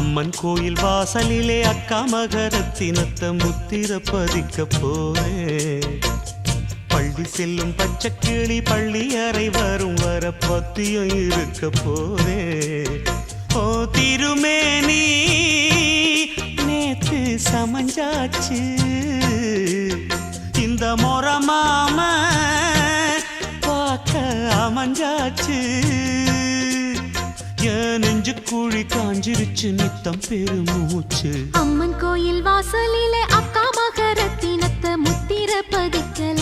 அம்மன் கோயில் வாசலிலே அக்கா மகரத்தினத்த முத்திர பதிக்க போறேன் பள்ளி செல்லும் பச்சை கிளி பள்ளி அறை வரும் வர பத்தியம் இருக்க போறே. ஓ திருமேனி நேத்து சமஞ்சாச்சு. இந்த மொரமாம பார்க்க அமைஞ்சாச்சு. நெஞ்சு கூழி காஞ்சிருச்சு நித்தம் பெருமூச்சு. அம்மன் கோயில் வாசலிலே அக்கா மகரத்தினத்த முத்திர பதிக்கல.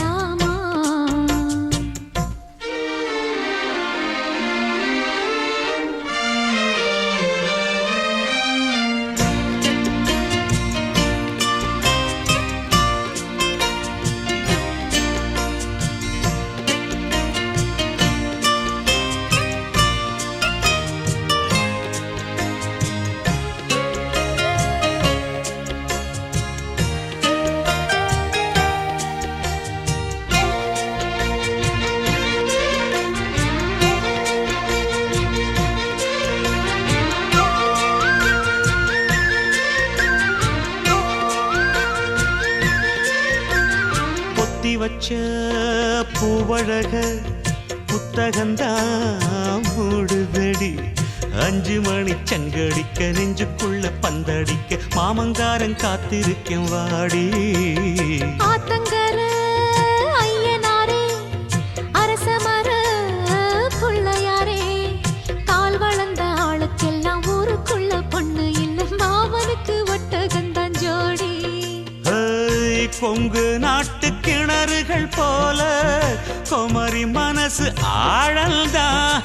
வச்ச பூவழக புத்தகந்தான் மூடுதடி. அஞ்சு மணி சங்கடிக்க நெஞ்சுக்குள்ள பந்தடிக்க மாமங்காரன் காத்திருக்கேன் வாடி. நாட்டு கிணறுகள் போல குமரி மனசு ஆழல்தான்.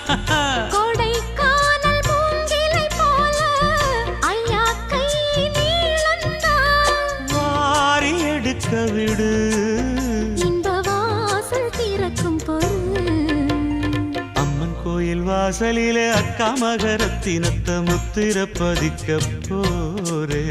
எடுக்க விடு. இன்ப வாசல் திறக்கும் அம்மன் கோயில் வாசலிலே அக்கா மகரத்தினத்த முத்திர பதிக்க போரே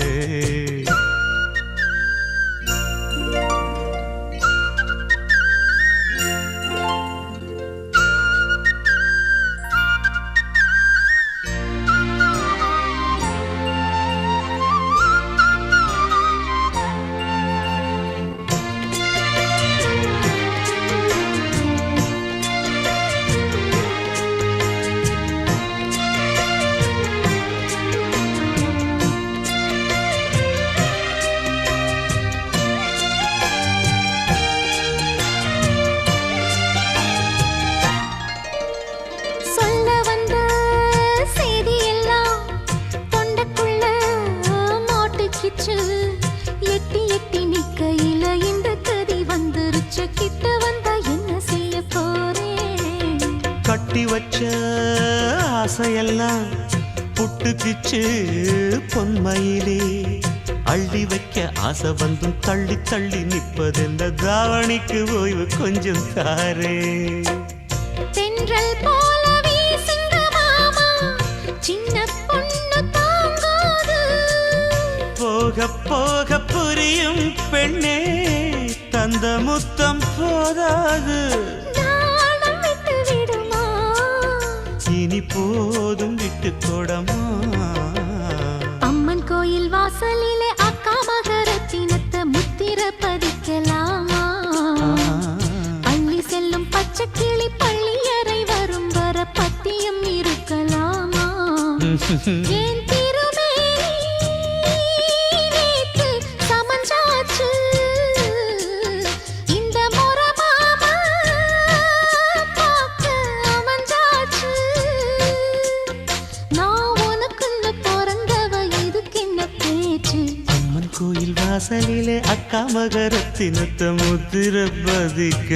ஆசையெல்லாம் புட்டுக்கிச்சு பொன்மயிலே. அள்ளி வைக்க ஆசை வந்தும் தள்ளி தள்ளி நிற்பதெந்த தாவணிக்கு ஓய்வு கொஞ்சம் தாரே. தென்றல் போல வீசுங்க மாமா சின்ன பொண்ணு தாங்காது. போக போக புரியும் பெண்ணே தந்த முத்தம் போதாது. இனி போதும் விட்டு கொடமா? அம்மன் கோயில் வாசலிலே அக்கா மகரத்தினத்த முத்திர பதிக்கலாமா. அள்ளி செல்லும் பச்சை கிளி பள்ளியறை வரும் வர பத்தியம் இருக்கலாமா. கோயில் வாசலிலே அக்கா மகரத்தினத்த முத்திர பதிக்க